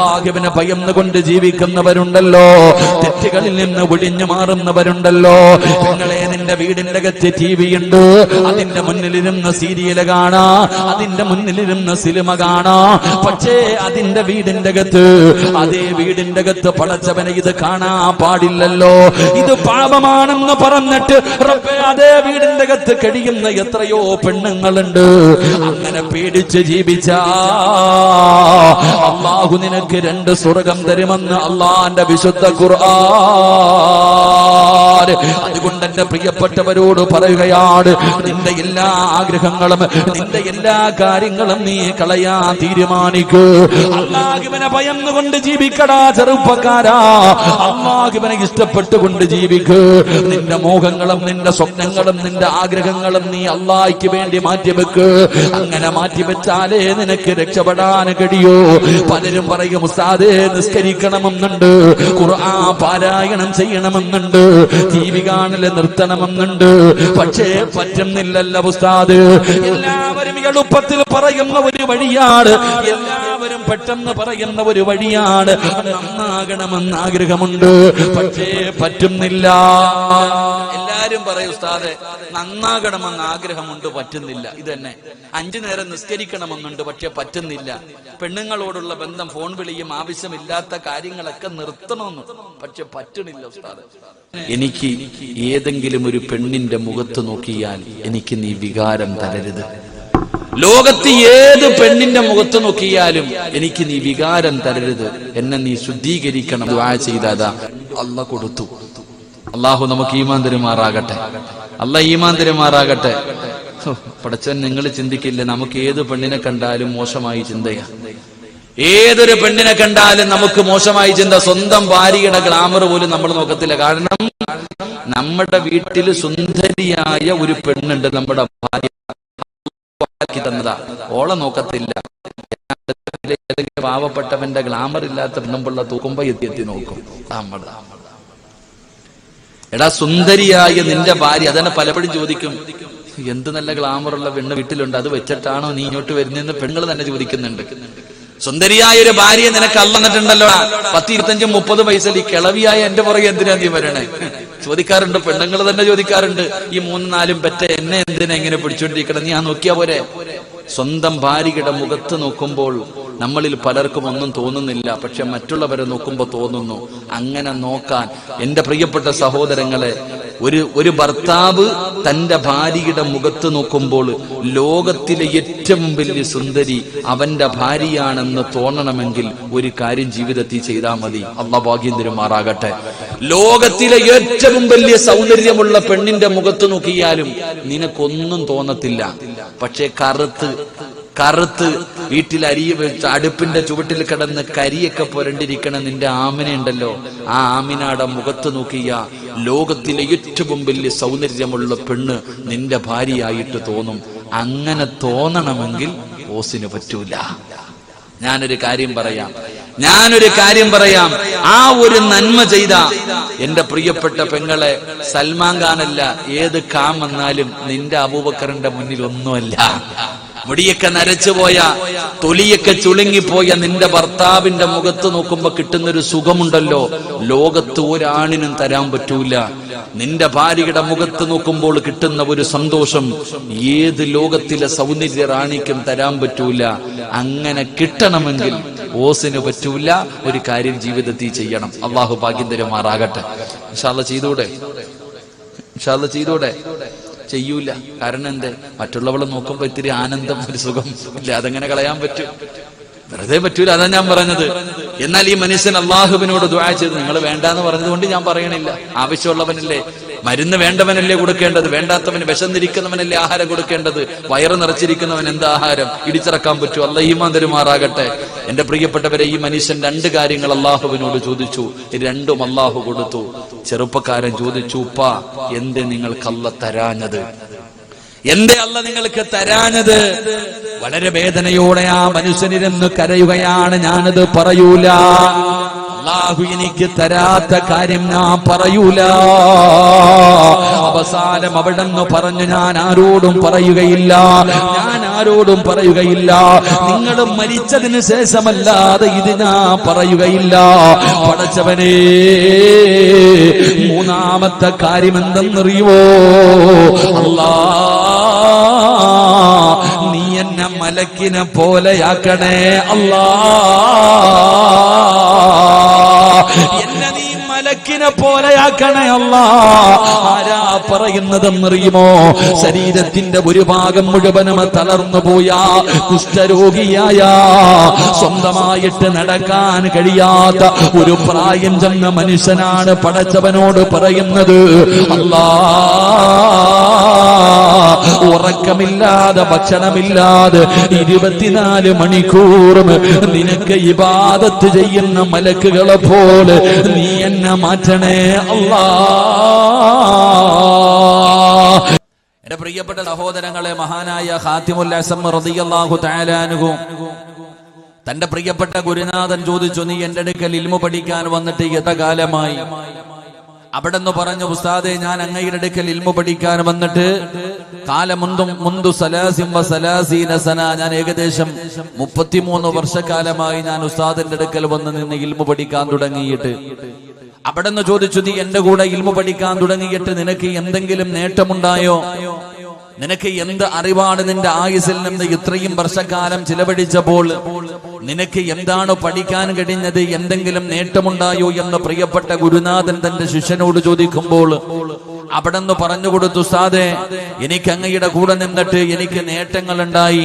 അള്ളാഹുവിനെ ഭയന്നുകൊണ്ട് ജീവിക്കുന്നവരുണ്ടല്ലോ. തെറ്റുകളിൽ നിന്ന് ഒഴിഞ്ഞു മാറുന്നവരുണ്ടല്ലോ. നിങ്ങളെ നിന്റെ വീടിന്റെ അകത്ത് ടി വി ഉണ്ട്. അതിന്റെ മുന്നിലിരുന്ന് സീരിയൽ കാണാ. അതിന്റെ മുന്നിലിരുന്ന് സിനിമ കാണാ. പക്ഷേ അതിന്റെ വീടിന്റെ അകത്ത് അതേ വീടിന്റെ അകത്ത് പടച്ചവനെ ഇത് കാണാ പാടില്ലല്ലോ. ഇത് പാപമാണെന്ന് പറഞ്ഞിട്ട് അതേ വീടിന്റെ അകത്ത് കഴിയുന്ന എത്രയോ പെണ്ണുങ്ങളുണ്ട്. അങ്ങനെ പേടിച്ച് ജീവിച്ച. അള്ളാഹു നിനക്ക് രണ്ട് സ്വർഗം തരുമെന്ന് അള്ളാന്റെ വിശുദ്ധ ഖുർആൻ. അതുകൊണ്ട് എന്റെ പ്രിയപ്പെട്ടവരോട് പറയുകയാണ് നിന്റെ എല്ലാ ആഗ്രഹങ്ങളും നിന്റെ എല്ലാ കാര്യങ്ങളും നീ കളയാൻ തീരുമാനിക്കൂ. അള്ളാഹുവിനെ ഭയന്നുകൊണ്ട് ജീവിക്കടാ ചെറുപ്പക്കാരാ. അള്ളാഹുവിനെ ഇഷ്ടപ്പെട്ടുകൊണ്ട് ജീവിക്ക്. നിന്റെ മോഹങ്ങളും നിന്റെ സ്വപ്നങ്ങളും നിന്റെ ആഗ്രഹങ്ങളും നീ അള്ളാഹിക്ക് വേണ്ടി മാറ്റിവെക്ക്. അങ്ങനെ മാറ്റിവെച്ചാലേ നിനക്ക് രക്ഷപ്പെടാൻ കഴിയൂ. പലരും പറയും ഉസ്താദേ നിസ്കരിക്കണമെന്നുണ്ട്. ഖുർആൻ പാരായണം ചെയ്യണമെന്നുണ്ട്. ടി വി കാണൽ നിർത്തണമെന്നുണ്ട്. പക്ഷേ പറ്റുന്നില്ലല്ല ഉസ്താദ്. എല്ലാവരും എളുപ്പത്തിൽ പറയുന്ന ഒരു വഴിയാണ്. എല്ലാവരും പെട്ടെന്ന് പറയുന്ന ഒരു വഴിയാണ്. നന്നാകണമെന്ന് ആഗ്രഹമുണ്ട്. പക്ഷേ പറ്റുന്നില്ല. എല്ലാരും പറയും ഉസ്താദെ നന്നാകണമെന്ന് ആഗ്രഹമുണ്ട് പറ്റുന്നില്ല. ഇതന്നെ. അഞ്ചു നേരം നിസ്കരിക്കണമെന്നുണ്ട് പക്ഷെ പറ്റുന്നില്ല. പെണ്ണുങ്ങളോടുള്ള ബന്ധം ഫോൺ വിളിയും ആവശ്യമില്ലാത്ത കാര്യങ്ങളൊക്കെ നിർത്തണമെന്ന്. പക്ഷെ പറ്റണില്ല ഉസ്താദ്. എനിക്ക് ഏതെങ്കിലും ഒരു പെണ്ണിന്റെ മുഖത്ത് നോക്കിയാൽ എനിക്ക് നീ വികാരം തരരുത്. ലോകത്ത് ഏത് പെണ്ണിന്റെ മുഖത്ത് നോക്കിയാലും എനിക്ക് നീ വികാരം തരരുത്. എന്നെ നീ ശുദ്ധീകരിക്കണം. ദുആ ചെയ്താതാ. അല്ല കൊടുത്തു. അള്ളാഹു നമുക്ക് ഈമാൻ തരുമാറാകട്ടെ. അല്ല ഈമാൻ തരുമാറാകട്ടെ. പടച്ചൻ നിങ്ങൾ ചിന്തിക്കില്ല നമുക്ക് ഏത് പെണ്ണിനെ കണ്ടാലും മോശമായി ചിന്തയാ. ഏതൊരു പെണ്ണിനെ കണ്ടാലും നമുക്ക് മോശമായി ചിന്ത. സ്വന്തം ഭാര്യയുടെ ഗ്ലാമർ പോലും നമ്മൾ നോക്കത്തില്ല. കാരണം നമ്മുടെ വീട്ടിൽ സുന്ദരിയായ ഒരു പെണ്ണുണ്ട് നമ്മുടെ ഭാര്യ. ആക്കി തന്നതാ. ഓളെ നോക്കത്തില്ല. ഏതെങ്കിലും പാവപ്പെട്ടവന്റെ ഗ്ലാമർ ഇല്ലാത്ത പെണ്ണുമ്പിള്ള തൂക്കുമ്പോ എത്തി നോക്കും. എടാ സുന്ദരിയായ നിന്റെ ഭാര്യ അതന്നെ പലപ്പോഴും ചോദിക്കും എന്ത് നല്ല ഗ്ലാമറുള്ള പെണ്ണ് വീട്ടിലുണ്ട് അത് വെച്ചിട്ടാണോ നീ ഇങ്ങോട്ട് വരുന്നതെന്ന്? പെണ്ണുങ്ങൾ തന്നെ ചോദിക്കുന്നുണ്ട്. സുന്ദരിയായ ഒരു ഭാര്യ നിനക്ക് അല്ലന്നിട്ടുണ്ടല്ലോ പത്ത് ഇരുപത്തഞ്ചും മുപ്പത് വയസ്സിൽ ഈ കിളവിയായ എന്റെ പുറകെ എന്തിനാ നീ വരണേ? ചോദിക്കാറുണ്ട് പെണ്ണുങ്ങൾ തന്നെ ചോദിക്കാറുണ്ട്. ഈ മൂന്ന് നാലും പെറ്റ എന്നെ എന്തിനാ ഇങ്ങനെ പിടിച്ചോണ്ടിരിക്കണം? നീ ആ നോക്കിയാ പോരെ? സ്വന്തം ഭാര്യയുടെ മുഖത്ത് നോക്കുമ്പോൾ നമ്മളിൽ പലർക്കും ഒന്നും തോന്നുന്നില്ല പക്ഷെ മറ്റുള്ളവരെ നോക്കുമ്പോൾ തോന്നുന്നു. അങ്ങനെ നോക്കാൻ എന്റെ പ്രിയപ്പെട്ട സഹോദരങ്ങളെ ഒരു ഒരു ഭർത്താവ് തന്റെ ഭാര്യയുടെ മുഖത്ത് നോക്കുമ്പോൾ ലോകത്തിലെ ഏറ്റവും വലിയ സുന്ദരി അവന്റെ ഭാര്യയാണെന്ന് തോന്നണമെങ്കിൽ ഒരു കാര്യം ജീവിതത്തിൽ ചെയ്താൽ മതി. അള്ള ഭാഗ്യം തരുമാറാകട്ടെ. ലോകത്തിലെ ഏറ്റവും വലിയ സൗന്ദര്യമുള്ള പെണ്ണിന്റെ മുഖത്ത് നോക്കിയാലും നിനക്കൊന്നും തോന്നത്തില്ല. പക്ഷെ കറുത്ത് കറുത്ത് വീട്ടിൽ അരി വെച്ച് അടുപ്പിന്റെ ചുവട്ടിൽ കിടന്ന് കരിയൊക്കെ പുരണ്ടിരിക്കണ നിന്റെ ആമിനുണ്ടല്ലോ ആ ആമിനാടെ മുഖത്ത് നോക്കിയ ലോകത്തിലെ ഏറ്റവും വലിയ സൗന്ദര്യമുള്ള പെണ്ണ് നിന്റെ ഭാര്യയായിട്ട് തോന്നും. അങ്ങനെ തോന്നണമെങ്കിൽ ഓസിന് പറ്റൂല. ഞാനൊരു കാര്യം പറയാം. ഞാനൊരു കാര്യം പറയാം. ആ ഒരു നന്മ ചെയ്ത എന്റെ പ്രിയപ്പെട്ട പെങ്ങളെ സൽമാൻ ഖാനല്ല ഏത് കാം വന്നാലും നിന്റെ അബൂബക്കറിന്റെ മുന്നിൽ ഒന്നുമല്ല. മുടിയൊക്കെ നരച്ചുപോയ തൊലിയൊക്കെ ചുളുങ്ങിപ്പോയ നിന്റെ ഭർത്താവിന്റെ മുഖത്ത് നോക്കുമ്പോ കിട്ടുന്നൊരു സുഖമുണ്ടല്ലോ. ലോകത്ത് ഒരാണിനും തരാൻ പറ്റൂല. നിന്റെ ഭാര്യയുടെ മുഖത്ത് നോക്കുമ്പോൾ കിട്ടുന്ന ഒരു സന്തോഷം ഏത് ലോകത്തിലെ സൗന്ദര്യ റാണിക്കും തരാൻ പറ്റൂല. അങ്ങനെ കിട്ടണമെങ്കിൽ ഓസിന് പറ്റൂല ഒരു കാര്യം ജീവിതത്തിൽ ചെയ്യണം. അള്ളാഹു ഭാഗ്യം തരുമാറാകട്ടെ. ചെയ്തൂടെ? ചെയ്തൂടെ? ചെയ്യൂല. കാരണം എന്തേ? മറ്റുള്ളവളെ നോക്കുമ്പോ ഇത്തിരി ആനന്ദം ഒരു സുഖം. ഇല്ല? അതെങ്ങനെ കളയാൻ പറ്റും. വെറുതെ പറ്റൂല അതാ ഞാൻ പറഞ്ഞത്. എന്നാൽ ഈ മനുഷ്യൻ അള്ളാഹുവിനോട് ദുആ ചെയ്ത് നിങ്ങൾ വേണ്ടാന്ന് പറഞ്ഞത് കൊണ്ട് ഞാൻ പറയണില്ല. ആവശ്യമുള്ളവനല്ലേ? മരുന്ന് വേണ്ടവനല്ലേ കൊടുക്കേണ്ടത്? വേണ്ടാത്തവന് വിശന്നിരിക്കുന്നവനല്ലേ ആഹാരം കൊടുക്കേണ്ടത്? വയറ് നിറച്ചിരിക്കുന്നവൻ എന്ത് ആഹാരം? ഇടിച്ചിറക്കാൻ പറ്റൂ അല്ല ഈമാൻ തരുമാറാകട്ടെ. എന്റെ പ്രിയപ്പെട്ടവരെ ഈ മനുഷ്യൻ രണ്ട് കാര്യങ്ങൾ അള്ളാഹുവിനോട് ചോദിച്ചു. രണ്ടും അള്ളാഹു കൊടുത്തു. ചെറുപ്പക്കാരൻ ചോദിച്ചു ഉപ്പ എന്ത് നിങ്ങൾക്ക് അല്ല തരാഞ്ഞത്? എന്തേ അല്ല നിങ്ങൾക്ക് തരാഞ്ഞത്? വളരെ വേദനയോടെ ആ മനുഷ്യനിരുന്ന് കരയുകയാണ്. ഞാനത് പറയൂല. അള്ളാഹു എനിക്ക് തരാത്ത കാര്യം ഞാൻ പറയൂല. അവസാനം അവിടെ നിന്ന് പറഞ്ഞു ഞാൻ ആരോടും പറയുകയില്ല. ഞാൻ ആരോടും പറയുകയില്ല. നിങ്ങളും മരിച്ചതിന് ശേഷമല്ലാതെ ഇത് ഞാൻ പറയുകയില്ല. പടച്ചവനെ മൂന്നാമത്തെ കാര്യം എന്തെന്നറിയുവോ? അല്ലാ നീ എന്നെ മലക്കിനെ പോലെയാക്കണേ. അല്ലാ എന്നെ നീ മലക്കിനെ പോലെയാക്കണേ അല്ലാ. ആരാ പറയുന്നതെന്നറിയുമോ? ശരീരത്തിന്റെ ഒരു ഭാഗം മുഴുവനും തളർന്നു പോയ. കുഷ്ഠരോഗിയായ. സ്വന്തമായിട്ട് നടക്കാൻ കഴിയാത്ത ഒരു പ്രായം ചെന്ന മനുഷ്യനാണ് പടച്ചവനോട് പറയുന്നത്. അല്ലാ. ഉറക്കമില്ലാതെ ഭക്ഷണമില്ലാതെ ഇരുപത്തിനാല് മണിക്കൂറും നിനക്ക് ഇബാദത്ത് ചെയ്യുന്ന മലക്കുകളെ പോലെ നീ എന്നെ മാറ്റണേ അല്ലാ. എന്റെ പ്രിയപ്പെട്ട സഹോദരങ്ങളെ മഹാനായ അൻഹു. തന്റെ പ്രിയപ്പെട്ട ഗുരുനാഥൻ ചോദിച്ചു നീ എന്റെ അടുക്കൽ ഇൽമു പഠിക്കാൻ വന്നിട്ട് യഥകാലമായി അവിടെ നിന്ന് പറഞ്ഞു ഉസ്താദെ ഞാൻ അങ്ങയുടെ അടുക്കൽ ഇൽമ പഠിക്കാൻ വന്നിട്ട് മുന്തു സലാസിം സന ഞാൻ ഏകദേശം മുപ്പത്തിമൂന്ന് വർഷക്കാലമായി ഞാൻ ഉസ്താദിന്റെ അടുക്കൽ വന്ന് നിന്ന് ഇൽമു പഠിക്കാൻ തുടങ്ങിയിട്ട്. അവിടെ നിന്ന് ചോദിച്ചു നീ എന്റെ കൂടെ ഇൽമു പഠിക്കാൻ തുടങ്ങിയിട്ട് നിനക്ക് എന്തെങ്കിലും നേട്ടമുണ്ടായോ? നിനക്ക് എന്ത് അറിവാണ് നിന്റെ ആയുസിൽ നിന്ന് ഇത്രയും വർഷക്കാലം ചിലവഴിച്ചപ്പോൾ? നിനക്ക് എന്താണ് പഠിക്കാൻ കഴിഞ്ഞത്? എന്തെങ്കിലും നേട്ടമുണ്ടായോ എന്ന് പ്രിയപ്പെട്ട ഗുരുനാഥൻ തന്റെ ശിഷ്യനോട് ചോദിക്കുമ്പോൾ അവിടെ നിന്ന് പറഞ്ഞു കൊടുത്തു സാദെ എനിക്ക് അങ്ങയുടെ കൂടെ നിന്നിട്ട് എനിക്ക് നേട്ടങ്ങൾ ഉണ്ടായി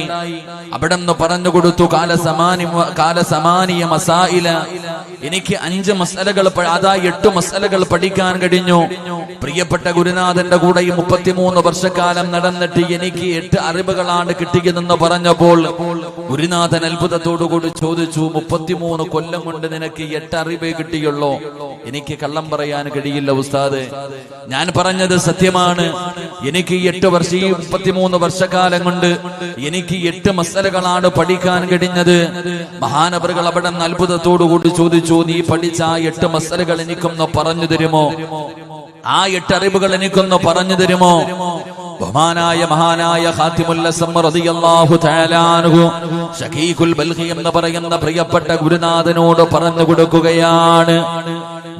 അവിടെ നിന്ന് പറഞ്ഞു കൊടുത്തു കാലസമാനി കാലസമാനിയ മസായില എനിക്ക് അഞ്ച് മസലകൾ അതാ എട്ട് മസലകൾ പഠിക്കാൻ കഴിഞ്ഞു. പ്രിയപ്പെട്ട ഗുരുനാഥന്റെ കൂടെ ഈ മുപ്പത്തിമൂന്ന് വർഷക്കാലം നടന്നിട്ട് എനിക്ക് എട്ട് അറിവുകളാണ് കിട്ടിയതെന്ന് പറഞ്ഞപ്പോൾ ഗുരുനാഥൻ അത്ഭുതത്തോടുകൂടി ചോദിച്ചു മുപ്പത്തിമൂന്ന് കൊല്ലം കൊണ്ട് നിനക്ക് എട്ട് അറിവേ കിട്ടിയുള്ളോ. എനിക്ക് കള്ളം പറയാൻ കഴിയില്ല ഉസ്താദ്. ഞാൻ പറഞ്ഞത് സത്യമാണ്. എനിക്ക് എട്ട് വർഷം ഈ മുപ്പത്തിമൂന്ന് വർഷക്കാലം കൊണ്ട് എനിക്ക് എട്ട് മസലകളാണ് പഠിക്കാൻ കഴിഞ്ഞത്. മഹാനവറുകൾ അവിടെ നിന്ന് അത്ഭുതത്തോടു കൂടി ചോദിച്ചു നീ പഠിച്ച ആ എട്ട് മസലകൾ എനിക്കൊന്ന് പറഞ്ഞു തരുമോ? ആ എട്ട് അറിവുകൾ എനിക്കൊന്ന് പറഞ്ഞു തരുമോ? ബഹുമാനായ മഹാനായ അൻഹു ബൽഖി എന്ന് പറയുന്ന പ്രിയപ്പെട്ട ഗുരുനാഥനോട് പറഞ്ഞു കൊടുക്കുകയാണ്.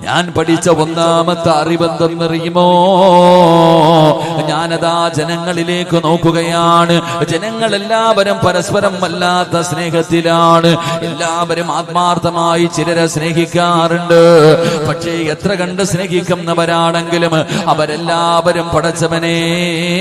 ഞാൻ പഠിച്ച ഒന്നാമത്തെ അറിവെന്തെന്നറിയുമോ? ഞാനതാ ജനങ്ങളിലേക്ക് നോക്കുകയാണ്. ജനങ്ങൾ എല്ലാവരും പരസ്പരം വല്ലാത്ത സ്നേഹത്തിലാണ്. എല്ലാവരും ആത്മാർത്ഥമായി ചിലരെ സ്നേഹിക്കാറുണ്ട്. പക്ഷേ എത്ര കണ്ട് സ്നേഹിക്കുന്നവരാണെങ്കിലും അവരെല്ലാവരും പടച്ചവനെ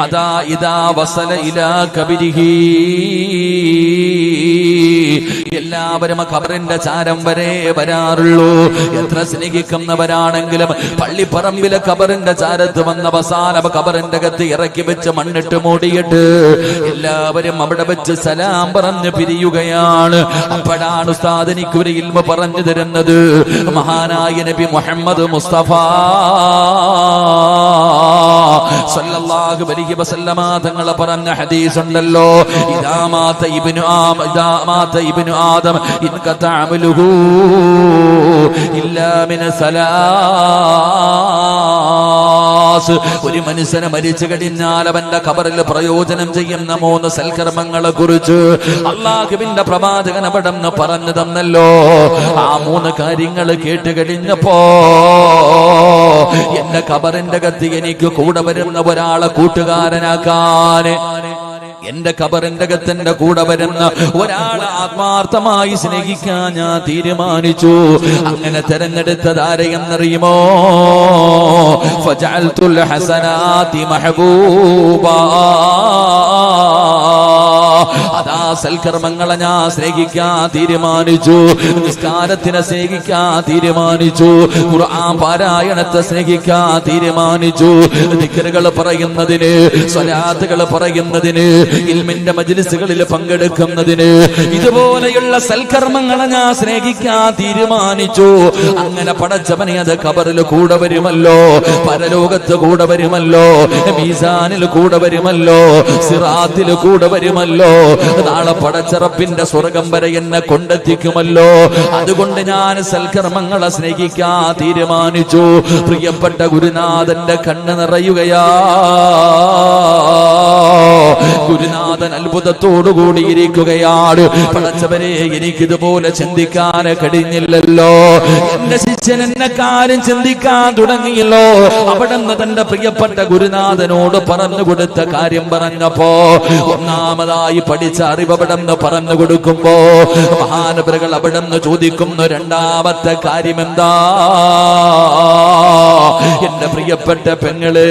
അതാ ഇതാ വസല ഇലാ കബിരിഹി. എല്ലാവരും ഖബറിന്റെ ചാരം വരെ വരാറുള്ളൂ. എത്ര സ്നേഹിക്കുന്നവരാണെങ്കിലും പള്ളിപ്പറമ്പിലെ ഖബറിന്റെ ചാരത്ത് വന്ന അവസാനം ഖബറിന്റെ കത്ത് ഇറക്കി വെച്ച് മണ്ണിട്ട് മൂടിയിട്ട് എല്ലാവരും അവിടെ വെച്ച് സലാം പറഞ്ഞ് പിരിയുകയാണ്. അപ്പോഴാണ് ഉസ്താദ് എനിക്ക് ഒരു ഇൽമ പറഞ്ഞു തരുന്നത്. മഹാനായ നബി മുഹമ്മദ് മുസ്തഫ. സല്ലല്ലാഹു അലൈഹി വസല്ലമ തങ്ങൾ പറഞ്ഞ ഹദീസ് ഉണ്ടല്ലോ ഇദാ മാത ഇബ്നു ആം ഇദാ മാത ഇബ്നു ആദം ഇൻ കതഅമലുഹു ഇല്ലാ മിന സലാസ് ഒരു മനുഷ്യനെ മരിച്ചു കഴിഞ്ഞാൽ അവന്റെ ഖബറിൽ പ്രയോജനം ചെയ്യുന്ന മൂന്ന് സൽക്കർമ്മങ്ങളെ കുറിച്ച് അള്ളാഹുവിന്റെ പ്രവാചകൻ അവിടെ പറഞ്ഞു തന്നല്ലോ. ആ മൂന്ന് കാര്യങ്ങൾ കേട്ട് കഴിഞ്ഞപ്പോ എന്റെ ഖബറിന്റെ കത്തി എനിക്ക് കൂടെ വരുന്ന ഒരാളെ കൂട്ടുകാരനാക്കാൻ എന്റെ കബറിന്റെ കൂടെ വരുന്ന ഒരാളെ ആത്മാർത്ഥമായി സ്നേഹിക്കാൻ ഞാൻ തീരുമാനിച്ചു. അങ്ങനെ തെരഞ്ഞെടുത്തത് ആരെയെന്നറിയുമോ? ഫജഅൽതുൽ ഹസനാതി മഹബൂബാ. അതാ സൽക്കർമ്മങ്ങളെ ഞാൻ സ്നേഹിക്കാൻ തീരുമാനിച്ചു. നിസ്കാരത്തിനെ സ്നേഹിക്കാൻ തീരുമാനിച്ചു. ഖുർആൻ പാരായണത്തെ സ്നേഹിക്കാൻ തീരുമാനിച്ചു. ദിക്കറുകൾ പറയുന്നതിന് സ്വലാത്തുകൾ പറയുന്നതിന് ഇൽമിന്റെ മജ്ലിസുകളിൽ പങ്കെടുക്കുന്നതിന് ഇതുപോലെയുള്ള സൽക്കർമ്മങ്ങളെ ഞാൻ സ്നേഹിക്കാൻ തീരുമാനിച്ചു. അങ്ങനെ പടച്ചവനെ അത് കബറിൽ കൂടെ വരുമല്ലോ പരലോകത്ത് കൂടെ വരുമല്ലോ മീസാനിൽ കൂടെ വരുമല്ലോ സിറാത്തിൽ കൂടെ വരുമല്ലോ നാളെ പടച്ചിറപ്പിന്റെ സ്വർഗം വരെ എന്നെ കൊണ്ടെത്തിക്കുമല്ലോ. അതുകൊണ്ട് ഞാൻ സൽക്കർമ്മങ്ങളെ സ്നേഹിക്കാൻ തീരുമാനിച്ചു. പ്രിയപ്പെട്ട ഗുരുനാഥന്റെ കണ്ണ് നിറയുകയാ. ഗുരുനാഥൻ അത്ഭുതത്തോടു കൂടിയിരിക്കുകയാണ് പടച്ചവരെ എനിക്കിതുപോലെ ചിന്തിക്കാൻ കഴിഞ്ഞില്ലല്ലോ. എന്റെ ശിഷ്യൻ എന്നെ കാര്യം ചിന്തിക്കാൻ തുടങ്ങിയല്ലോ. അവിടെ നിന്ന് തന്റെ പ്രിയപ്പെട്ട ഗുരുനാഥനോട് പറഞ്ഞു കൊടുത്ത കാര്യം പറഞ്ഞപ്പോ ഒന്നാമതായി പഠിച്ച അറിവ് അവിടെന്ന് പറഞ്ഞു കൊടുക്കുമ്പോ മഹാനവരുകൾ അവിടെന്ന് ചോദിക്കുന്നു രണ്ടാമത്തെ കാര്യം എന്താ എന്റെ പ്രിയപ്പെട്ട പെങ്ങളെ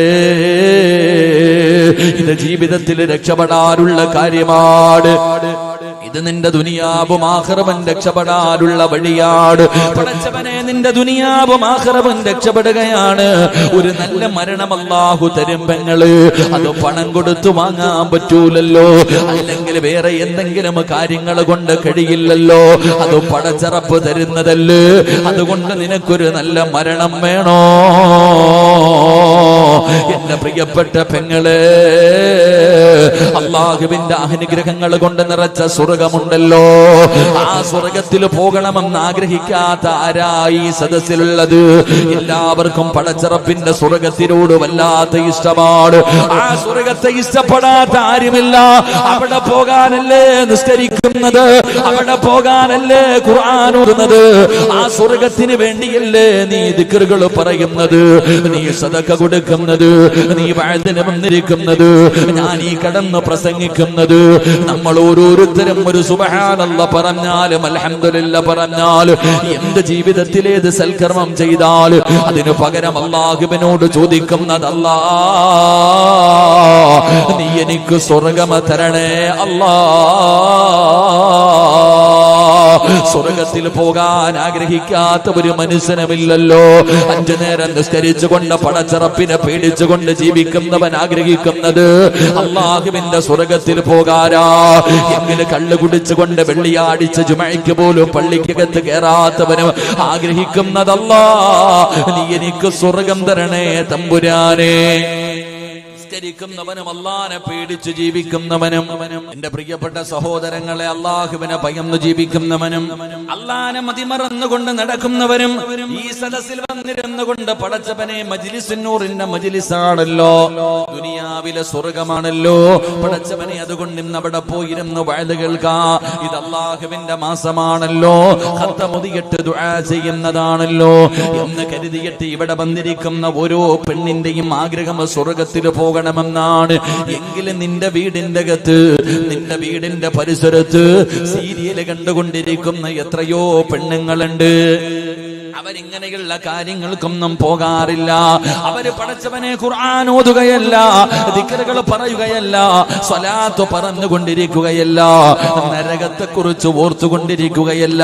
ഇത് ജീവിതത്തിൽ രക്ഷപ്പെടാനുള്ള കാര്യമാണ്. ഇത് നിന്റെ ദുനിയാവും ആഹ്റവൻ രക്ഷപ്പെടാനുള്ള വഴിയാണ് പടച്ചവനെ നിന്റെ ദുനിയാവും ആഹ്റവൻ രക്ഷപ്പെടുകയാണ്. ഒരു നല്ല മരണം അള്ളാഹു തരും പെങ്ങൾ. അത് പണം കൊടുത്തു വാങ്ങാൻ പറ്റൂലല്ലോ. അല്ലെങ്കിൽ വേറെ എന്തെങ്കിലും കാര്യങ്ങൾ കൊണ്ട് കഴിയില്ലല്ലോ. അത് പടച്ചറപ്പ് തരുന്നതല്ലേ. അതുകൊണ്ട് നിനക്കൊരു നല്ല മരണം വേണോ? എന്റെ പ്രിയപ്പെട്ട പെങ്ങളെ അള്ളാഹുവിന്റെ അനുഗ്രഹങ്ങൾ കൊണ്ട് നിറച്ച സ്വർഗമുണ്ടല്ലോ. ആ സ്വർഗത്തിൽ പോകണമെന്ന് ആഗ്രഹിക്കാത്ത ആരായി സദസ്സിലുള്ളത്? എല്ലാവർക്കും പടച്ചറപ്പിന്റെ സ്വർഗത്തിനോട് വല്ലാത്ത ഇഷ്ടമാണ്. ആ സ്വർഗത്തെ ഇഷ്ടപ്പെടാത്ത ആരുമില്ല. അവിടെ പോകാനല്ലേ നിസ്കരിക്കുന്നത്? അവിടെ പോകാനല്ലേ ഖുർആൻ ഓതുന്നത്? ആ സ്വർഗത്തിന് വേണ്ടിയല്ലേ നീ ദിക്കറുകൾ പറയുന്നത്? നീ സതക്ക കൊടുക്കുന്നത്? നീ വാഴ്തിന് വന്നിരിക്കുന്നത്? ഞാൻ ഈ കടന്ന് പ്രസംഗിക്കുന്നത് നമ്മൾ ഓരോരുത്തരും ഒരു സുബഹാനല്ല പറഞ്ഞാലും അൽഹംദുലില്ല പറഞ്ഞാലും എന്ത് ജീവിതത്തിലേത് സൽക്കർമ്മം ചെയ്താൽ അതിന് പകരം അള്ളാഹുബിനോട് ചോദിക്കുന്നതല്ലാ നീ എനിക്ക് സ്വർഗമ തരണേ അല്ലാ. സ്വർഗത്തിൽ പോകാൻ ആഗ്രഹിക്കാത്ത ഒരു മനുഷ്യനുമില്ലല്ലോ. അഞ്ചു നേരം നിസ്കരിച്ചുകൊണ്ട് പടച്ചറപ്പിനെ പേടിച്ചുകൊണ്ട് ജീവിക്കുന്നവൻ ആഗ്രഹിക്കുന്നത് അള്ളാഹുവിന്റെ സ്വർഗത്തിൽ പോകാരാ എങ്കിലും കള്ളു കുടിച്ചുകൊണ്ട് വെള്ളിയാടിച്ച് ജുമയ്ക്ക് പോലും പള്ളിക്കകത്ത് കയറാത്തവനും ആഗ്രഹിക്കുന്നതല്ല. നീ എനിക്ക് സ്വർഗം തരണേ തമ്പുരാനേ. നിസ്കരിക്കുന്നവനും അള്ളാനെ പേടിച്ച് ജീവിക്കുന്നവനും എന്റെ പ്രിയപ്പെട്ട സഹോദരങ്ങളെ അള്ളാഹുവിനെ ഭയന്ന് ജീവിക്കുന്നവനും അള്ളാനെ മതിമറന്നുകൊണ്ട് നടക്കുന്നവരും ഈ സദസ്സിൽ വന്നിരുന്നുകൊണ്ട് പടച്ചവനെ മജിലിസിന്നൂറിന്റെ മജിലിസാണല്ലോ ദുനിയാവിലെ സ്വർഗമാണല്ലോ. പടച്ചവനെ അതുകൊണ്ട് ഇന്ന് അവിടെ പോയിരുന്ന് വഴുത് കേൾക്കാ. ഇത് അള്ളാഹുവിന്റെ മാസമാണല്ലോ. മുതിയിട്ട് ദുആ ചെയ്യുന്നതാണല്ലോ. എന്ന് കരുതിയിട്ട് ഇവിടെ വന്നിരിക്കുന്ന ഓരോ പെണ്ണിന്റെയും ആഗ്രഹം സ്വർഗത്തിൽ പോകണമെന്നാണ് എങ്കിലും നിന്റെ വീടിന്റെ അകത്ത് നിന്റെ വീടിന്റെ പരിസരത്ത് സീരിയൽ കണ്ടുകൊണ്ടിരിക്കുന്ന എത്രയോ പെണ്ണുങ്ങളുണ്ട്. അവരിങ്ങനെയുള്ള കാര്യങ്ങൾക്കൊന്നും പോകാറില്ല. അവർ പടച്ചവനെ ഖുർആൻ ഓതുകയല്ല ദിക്കറുകൾ പറയുകയല്ല സ്വലാത്ത് പറഞ്ഞുകൊണ്ടിരിക്കുകയല്ല നരകത്തെ കുറിച്ച് ഓർത്തുകൊണ്ടിരിക്കുകയല്ല.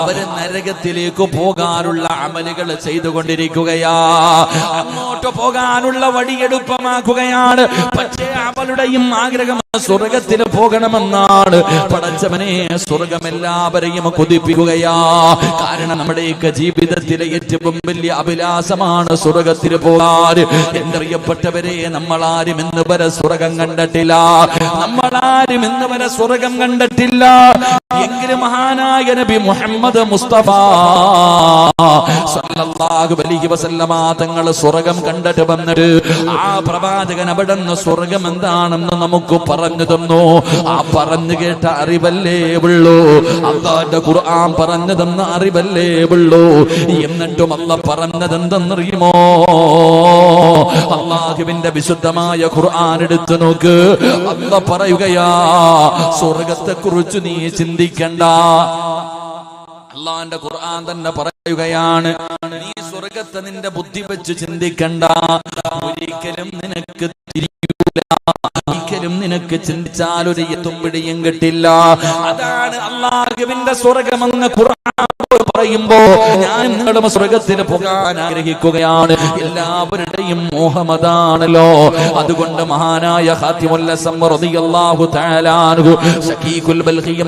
അവർ നരകത്തിലേക്ക് പോകാനുള്ള അമലുകൾ ചെയ്തുകൊണ്ടിരിക്കുകയാ. അങ്ങോട്ട് പോകാനുള്ള വഴി എളുപ്പമാക്കുകയാണ് പക്ഷേ അവളുടെയും ആഗ്രഹം സ്വർഗത്തിൽ പോകണമെന്നാണ്. പടച്ചവനെ സ്വർഗം എല്ലാവരെയും കൊതിപ്പിക്കുകയാ. കാരണം നമ്മുടെയൊക്കെ ജീവിതത്തിലെ ഏറ്റവും വലിയ അഭിലാഷമാണ് സ്വർഗത്തിൽ പോകാൻ. എന്തറിയപ്പെട്ടവരെ നമ്മളാരും ഇന്ന് വരെ സ്വർഗം കണ്ടിട്ടില്ല. നമ്മളാരും ഇന്ന് വരെ സ്വർഗം കണ്ടിട്ടില്ല. എങ്കിലും മഹാനായ നബി മുഹമ്മദ് മുസ്തഫ സല്ലല്ലാഹു അലൈഹി വസല്ലമ തങ്ങൾ സ്വർഗം കണ്ടിട്ട് വന്നിട്ട് ആ പ്രവാചകൻ അവിടെ നിന്ന് സ്വർഗം എന്താണെന്ന് നമുക്ക് പറഞ്ഞു തന്നു. ആ പറഞ്ഞു കേട്ട അറിവല്ലേ ഉള്ളൂ. അള്ളാന്റെ ഖുർആൻ പറഞ്ഞു തന്ന അറിവല്ലേ ഉള്ളൂ. എന്നിട്ടും അല്ല പറഞ്ഞത് എന്തെന്നറിയുമോ അള്ളാഹുവിന്റെ വിശുദ്ധമായ ഖുർആൻ എടുത്തു നോക്ക്. അല്ല പറയുകയാ സ്വർഗത്തെ കുറിച്ച് നീ ചിന്തിക്കണ്ട. അള്ളാന്റെ ഖുർആൻ തന്നെ പറയുകയാണ് നീ സ്വർഗത്തെ നിന്റെ ബുദ്ധി വെച്ച് ചിന്തിക്കണ്ട. ഒരിക്കലും നിനക്ക് തിരിയൂല. ഒരിക്കലും നിനക്ക് ചിന്തിച്ചാൽ ഒരു എത്തും പിടിയും കിട്ടില്ല. അതാണ് അള്ളാഹുവിന്റെ സ്വർഗമെന്ന് ഖുർആൻ പറയുമ്പോ ഞാൻ നിങ്ങളുടെ സ്വർഗത്തിന് പോകാൻ ആഗ്രഹിക്കുകയാണ്. എല്ലാവരുടെയും മോഹമതാണല്ലോ അതുകൊണ്ട് മഹാനായ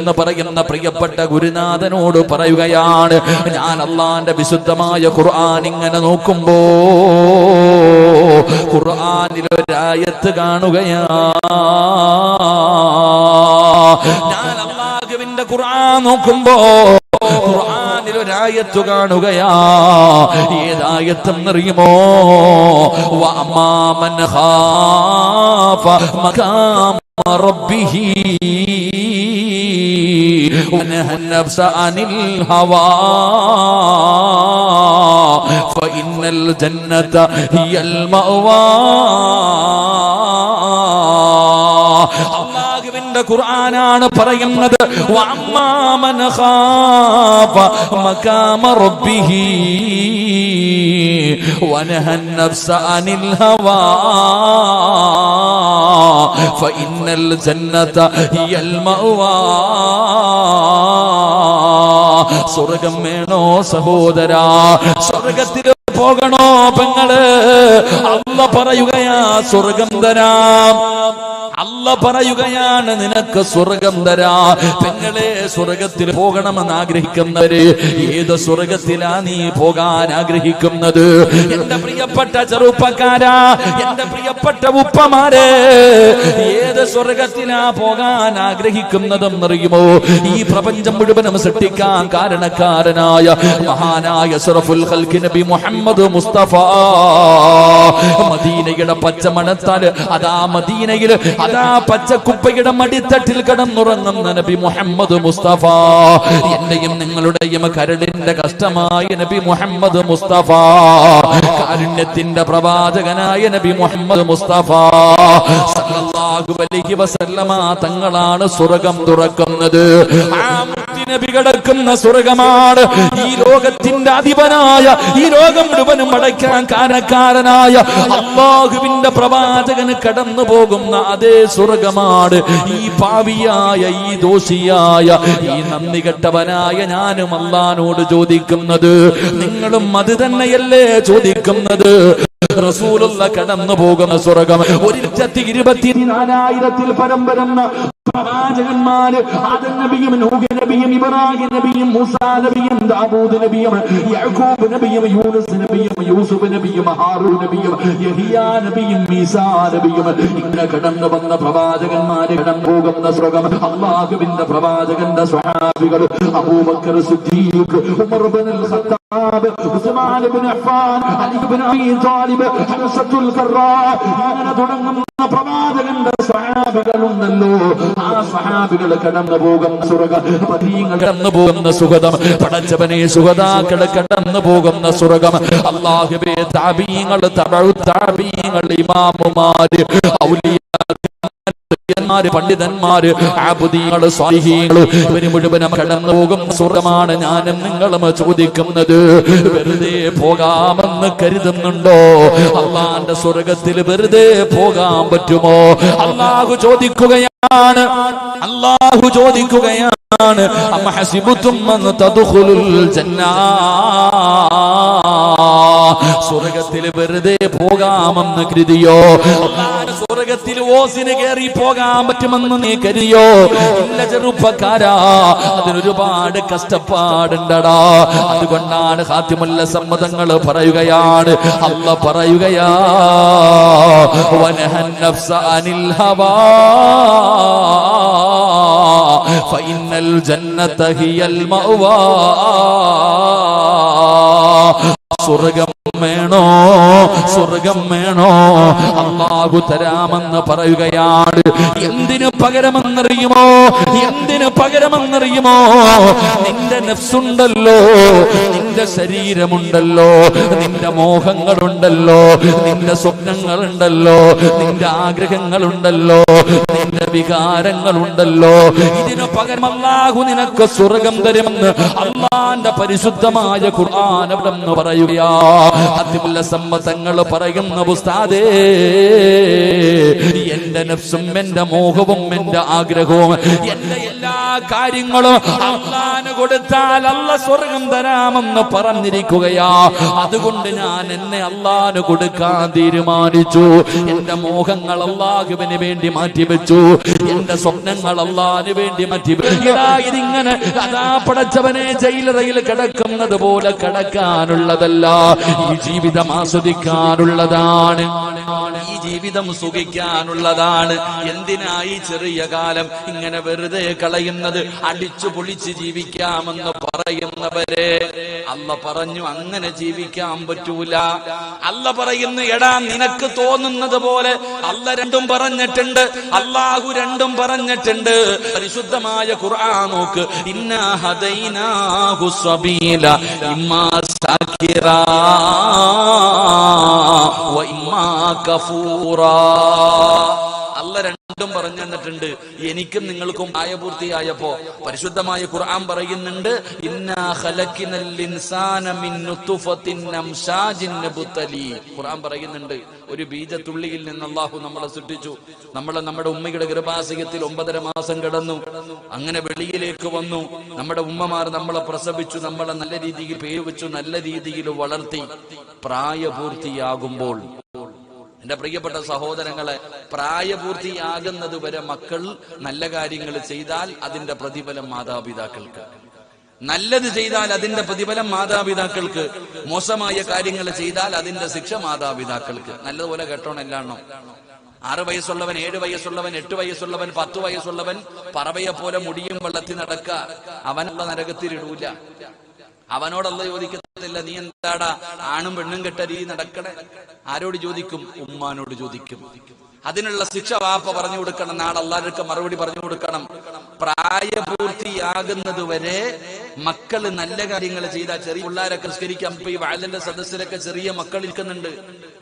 എന്ന് പറയുന്ന പ്രിയപ്പെട്ട ഗുരുനാഥനോട് പറയുകയാണ് ഞാൻ അള്ളാന്റെ വിശുദ്ധമായ ഖുർആൻ ഇങ്ങനെ നോക്കുമ്പോ ഖുർആാനിലൊരായത്ത് കാണുകയാ ഖുർആൻ നോക്കുമ്പോ ഖുർആനിൽ ഒരായത്ത് കാണുകയാ ഏതായത്തെന്നറിയുമോ വഅമ്മാമൻ ഖാഫ മഖാമ റബ്ബിഹി ونهى النفس عن الهوى فإن الجنة هي المأوى ഖുർആനാണ് പറയുന്നത് വഅമ്മാമൻ ഖാഫ മഖാമ റബ്ബിഹി വനഹ النفس عن الهوى فإن الجنة هي المأوى സ്വർഗം വേണോ സഹോദരാ സ്വർഗത്തിൽ പോകണോ പെങ്ങള് അല്ല പറയുകയാ സ്വർഗം തരാം അല്ല പറയുകയാണ് നിനക്ക് സ്വർഗം തരാ. പെങ്ങളെ സ്വർഗത്തിൽ പോകണമെന്ന് ആഗ്രഹിക്കുന്നവര് ഏത് സ്വർഗത്തിലാ നീ പോകാൻ ആഗ്രഹിക്കുന്നത്? എന്റെ പ്രിയപ്പെട്ട ചെറുപ്പക്കാരാ എന്റെ പ്രിയപ്പെട്ട ഉപ്പമാരെ ഏത് സ്വർഗത്തിലാ പോകാൻ ആഗ്രഹിക്കുന്നതെന്ന് അറിയുമോ ഈ പ്രപഞ്ചം മുഴുവനും സൃഷ്ടിക്കാൻ കാരണക്കാരനായ മഹാനായ സറഫുൽ നബി മുഹമ്മദ് മുസ്തഫ. മദീനയുടെ പച്ചമണത്താൽ അതാ മദീനയിൽ അതാ പച്ചക്കുപ്പയുടെ മടിത്തട്ടിൽ കിടന്നുറങ്ങുന്ന നബി മുഹമ്മദ് മുസ്തഫ. എന്റെയും നിങ്ങളുടെയും കരടിന്റെ കഷ്ടമായ നബി മുഹമ്മദ് മുസ്തഫ. കാരുണ്യത്തിന്റെ പ്രവാചകനായ നബി മുഹമ്മദ് മുസ്തഫ. അലൈഹി വസല്ലമ തങ്ങളാണ് സ്വർഗം തുറക്കുന്നത്. ആ നബി കിടക്കുന്ന സ്വർഗമാണ്. ഈ ലോകത്തിന്റെ അധിപനായ ഈ ലോകം മുഴുവനും അടയ്ക്കാൻ കാരണക്കാരനായ അള്ളാഹുവിന്റെ പ്രവാചകന് കടന്നു പോകുന്ന അതേ സ്വർഗമാണ് ഈ പാവിയായ ഈ ദോഷിയായ ഈ നന്ദി കെട്ടവനായ ഞാനും അള്ളഹാനോട് ചോദിക്കുന്നത് നിങ്ങളും അത് തന്നെയല്ലേ ചോദിക്കുന്നത്? റസൂലുള്ള കടന്നു പോകുന്ന സ്വർഗം. ഒരു ലക്ഷത്തി ഇരുപത്തിനാലായിരത്തിൽ പരം വരുന്ന പ്രവാചകന്മാര് ആദം നബിയും നൂഹ് നബിയും ഇബ്രാഹിം നബിയും മൂസാ നബിയും ദാവൂദ് നബിയും യഅ്ഖൂബ് നബിയും യൂനുസ് നബിയും യൂസുഫ് നബിയും ഹാറൂൻ നബിയും യഹിയ നബിയും ഈസാ നബിയും. ഇങ്ങനെ കടന്നു വന്ന പ്രവാചകന്മാര് കടം പോകുന്ന സ്വർഗം. അള്ളാഹുവിന്റെ പ്രവാചകന്റെ സ്വഹാബികൾ Abu Bakr Siddiq Umar bin Khattab Uthman bin Affan Ali bin Abi ഖറാ ഇങ്ങനെ തുടങ്ങുന്ന പ്രവാചകന്റെ സഹാബികളുണ്ടല്ലോ ആ സഹാബികൾ കടന്നു പോകുന്ന സുഖ കടന്നു പോകുന്ന സുഖതം പടച്ചവനെ സുഖതാക്കൾ കടന്നു പോകുന്ന സുഖം അള്ളാഹുബേ താപീങ്ങൾ തമിഴ് താപീങ്ങൾ ഇമാമുമാര് ഔലിയ ാര് പണ്ഡിതന്മാര് ആബുദീങ്ങൾ സ്വാഹികൾ ഇവർ മുഴുവനും കടന്നു പോകും. സ്വർഗമാണ് ഞാനും നിങ്ങളും ചോദിക്കുന്നത് വെറുതെ പോകാമെന്ന് കരുതുന്നുണ്ടോ? അള്ളാന്റെ സ്വർഗത്തിൽ വെറുതെ പോകാൻ പറ്റുമോ? അള്ളാഹു ചോദിക്കുകയാണ്. അള്ളാഹു ചോദിക്കുകയാണ്. അമ്മ ഹസിബുത്തും തദുഖുലുൽ ജന്നാ. സ്വർഗത്തിൽ വെറുതെ പോകാമെന്ന് കരുതിയോ? സ്വർഗത്തിൽ ഓസിന് കയറി പോകാൻ പറ്റുമെന്ന് നീ കരുതിയോ ഇല്ല ചെറുപ്പക്കാരാ അതിനൊരുപാട് കഷ്ടപ്പാടുണ്ടടാ അതുകൊണ്ടാണ് ഹാത്തിമുല്ല സമ്മതങ്ങൾ പറയുകയാണ് അല്ല പറയുകയാ വനഹൻ നഫ്സ അനിൽ ഹവാ فإن الجنة هي المأوى സ്വർഗം വേണോ? സ്വർഗം വേണോ? അള്ളാഹു തരാമെന്ന് പറയുകയാണ്. എന്തിനു പകരമെന്നറിയുമോ? എന്തിനു പകരമെന്നറിയുമോ? നിന്റെ നെഫ്സുണ്ടല്ലോ. നിന്റെ ശരീരമുണ്ടല്ലോ. നിന്റെ മോഹങ്ങളുണ്ടല്ലോ. നിന്റെ സ്വപ്നങ്ങളുണ്ടല്ലോ. നിന്റെ ആഗ്രഹങ്ങളുണ്ടല്ലോ. നിന്റെ വികാരങ്ങളുണ്ടല്ലോ. ഇതിനു പകരം അള്ളാഹു നിനക്ക് സ്വർഗം തരുമെന്ന് അള്ളാന്റെ പരിശുദ്ധമായ നിന്ന് പറയുകയാ. സമ്മതങ്ങൾ പറയുന്ന പുസ്താദേ എന്റെ നഫ്സും എന്റെ മോഹവും എന്റെ ആഗ്രഹവും എന്റെ എല്ലാ കാര്യങ്ങളും അള്ളാന് കൊടുത്താൽ അല്ല സ്വർഗം തരാമെന്ന് പറഞ്ഞിരിക്കുകയാ. അതുകൊണ്ട് ഞാൻ എന്നെ അള്ളാന് കൊടുക്കാൻ തീരുമാനിച്ചു. എന്റെ മോഹങ്ങൾ അള്ളാഹുവിന് വേണ്ടി മാറ്റിവെച്ചു. എന്റെ സ്വപ്നങ്ങൾ അള്ളാന് വേണ്ടി മാറ്റി. ഇതാ ഇതിങ്ങനെ അതാ ജയിലറയിൽ കിടക്കുന്നത് പോലെ കിടക്കാനുള്ളതല്ല. ഈ ജീവിതം ആസ്വദിക്കാനുള്ളതാണ്. ഈ ജീവിതം സുഖിക്കാനുള്ളതാണ്. എന്തിനായി ചെറിയ കാലം ഇങ്ങനെ വെറുതെ കളയുന്നത്? അടിച്ചു പൊളിച്ച് ജീവിക്കാമെന്ന് പറയുന്നവരെ അല്ല പറഞ്ഞു അങ്ങനെ ജീവിക്കാൻ പറ്റൂല. അല്ല പറയുന്നു എടാ നിനക്ക് തോന്നുന്നത് പോലെ അല്ല രണ്ടും പറഞ്ഞിട്ടുണ്ട് അല്ലാഹു രണ്ടും പറഞ്ഞിട്ടുണ്ട്. പരിശുദ്ധമായ ഖുർആൻ നോക്ക്. ഇന്നാ ഹദൈനാഹു സബീല ഇമ്മാ സാക്കിറാ ഇമ്മാ കഫൂറാ. അല്ല രണ്ടും പറഞ്ഞു തന്നിട്ടുണ്ട്. എനിക്കും നിങ്ങൾക്കും പ്രായപൂർത്തിയായപ്പോ പരിശുദ്ധമായ ഖുർആൻ പറയുന്നുണ്ട് ഖുർആൻ പറയുന്നുണ്ട് ഒരു ബീജത്തുള്ളിയിൽ നിന്ന് അള്ളാഹു നമ്മളെ സൃഷ്ടിച്ചു. നമ്മളെ നമ്മുടെ ഉമ്മയുടെ ഗർഭാശയത്തിൽ ഒമ്പതര മാസം കിടന്നു. അങ്ങനെ വെളിയിലേക്ക് വന്നു. നമ്മുടെ ഉമ്മമാർ നമ്മളെ പ്രസവിച്ചു നമ്മളെ നല്ല രീതിയിൽ പേര് വെച്ചു നല്ല രീതിയിൽ വളർത്തി പ്രായപൂർത്തിയാകുമ്പോൾ എന്റെ പ്രിയപ്പെട്ട സഹോദരങ്ങളെ പ്രായപൂർത്തിയാകുന്നത് വരെ മക്കൾ നല്ല കാര്യങ്ങൾ ചെയ്താൽ അതിന്റെ പ്രതിഫലം മാതാപിതാക്കൾക്ക്. നല്ലത് ചെയ്താൽ അതിന്റെ പ്രതിഫലം മാതാപിതാക്കൾക്ക്. മോശമായ കാര്യങ്ങൾ ചെയ്താൽ അതിന്റെ ശിക്ഷ മാതാപിതാക്കൾക്ക്. നല്ലതുപോലെ കേട്ടോണെല്ലാണോ ആറ് വയസ്സുള്ളവൻ ഏഴ് വയസ്സുള്ളവൻ എട്ട് വയസ്സുള്ളവൻ പത്ത് വയസ്സുള്ളവൻ പറവയെ പോലെ മുടിയും വെള്ളത്തിൽ നടക്ക അവനുള്ള നരകത്തിലിടൂല അവനോടല്ല ചോദിക്കത്തില്ല നീ എന്താടാ? ആണും പെണ്ണും കെട്ട രീതി നടക്കണേ? ആരോട് ചോദിക്കും? ഉമ്മാനോട് ചോദിക്കും. അതിനുള്ള ശിക്ഷ വാപ്പ പറഞ്ഞു കൊടുക്കണം. നാളെ അള്ളാഹർക്ക് മറുപടി പറഞ്ഞു കൊടുക്കണം. പ്രായപൂർത്തിയാകുന്നത് വരെ മക്കൾ നല്ല കാര്യങ്ങൾ ചെയ്താൽ ചെറിയ പിള്ളേരൊക്കെ സ്കരിക്കാം ഇപ്പൊ ഈ വയലിന്റെ സദസ്സിലൊക്കെ ചെറിയ മക്കൾ ഇരിക്കുന്നുണ്ട്.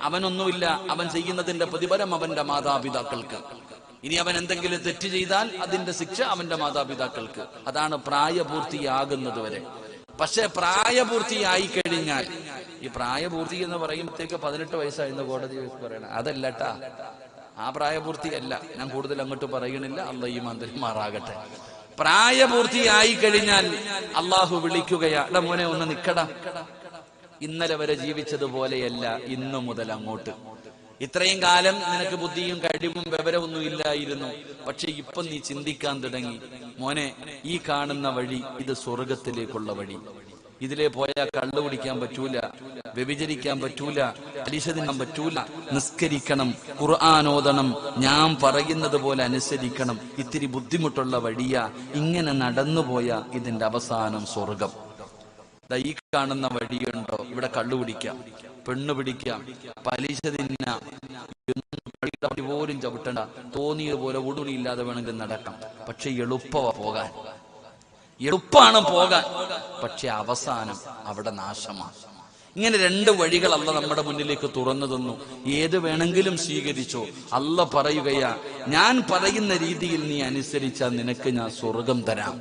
അവനൊന്നുമില്ല. അവൻ ചെയ്യുന്നതിന്റെ പ്രതിഫലം അവന്റെ മാതാപിതാക്കൾക്ക്. ഇനി അവൻ എന്തെങ്കിലും തെറ്റ് ചെയ്താൽ അതിന്റെ ശിക്ഷ അവന്റെ മാതാപിതാക്കൾക്ക്. അതാണ് പ്രായപൂർത്തിയാകുന്നത് വരെ. പക്ഷെ പ്രായപൂർത്തിയായി കഴിഞ്ഞാൽ ഈ പ്രായപൂർത്തി എന്ന് പറയുമ്പോഴത്തേക്ക് പതിനെട്ട് വയസ്സായിരുന്നു കോടതി പറയണ. അതല്ലട്ടാ. ആ പ്രായപൂർത്തിയല്ല. ഞാൻ കൂടുതൽ അങ്ങോട്ട് പറയണില്ല അല്ല ഈ മന്ത്രി മാറാകട്ടെ പ്രായപൂർത്തിയായി കഴിഞ്ഞാൽ അള്ളാഹു വിളിക്കുകയാണ് മോനെ ഒന്ന് നിക്കടാ. ഇന്നലെ വരെ ജീവിച്ചതുപോലെയല്ല ഇന്നു മുതൽ അങ്ങോട്ട്. ഇത്രയും കാലം നിനക്ക് ബുദ്ധിയും കഴിവും വിവരമൊന്നും ഇല്ലായിരുന്നു. പക്ഷെ ഇപ്പൊ നീ ചിന്തിക്കാൻ തുടങ്ങി. മോനെ ഈ കാണുന്ന വഴി ഇത് സ്വർഗത്തിലേക്കുള്ള വഴി. ഇതിലെ പോയാൽ കള്ളു കുടിക്കാൻ പറ്റൂല വ്യഭിചരിക്കാൻ പറ്റൂല പലിശ പറ്റൂല. നിസ്കരിക്കണം ഖുർആാനോദണം ഞാൻ പറയുന്നത് പോലെ അനുസരിക്കണം. ഇത്തിരി ബുദ്ധിമുട്ടുള്ള വഴിയാ. ഇങ്ങനെ നടന്നു പോയാ ഇതിന്റെ അവസാനം സ്വർഗം ഈ കാണുന്ന വഴിയുണ്ടോ? ഇവിടെ കള്ളു പിടിക്കാം പെണ്ണ് പിടിക്കാം പലിശ തിന്ന പോലും ചവിട്ടണ്ട. തോന്നിയത് പോലെ ഉടുണിയില്ലാതെ വേണമെങ്കിൽ നടക്കാം. പക്ഷെ എളുപ്പവ പോകാൻ. എളുപ്പാണ് പോകാൻ. പക്ഷെ അവസാനം അവിടെ നാശമാണ് ഇങ്ങനെ രണ്ട് വഴികൾ അല്ല നമ്മുടെ മുന്നിലേക്ക് തുറന്നു തന്നു. ഏത് വേണമെങ്കിലും സ്വീകരിച്ചോ. അല്ല പറയുകയാ ഞാൻ പറയുന്ന രീതിയിൽ നീ അനുസരിച്ചാൽ നിനക്ക് ഞാൻ സ്വർഗം തരാം.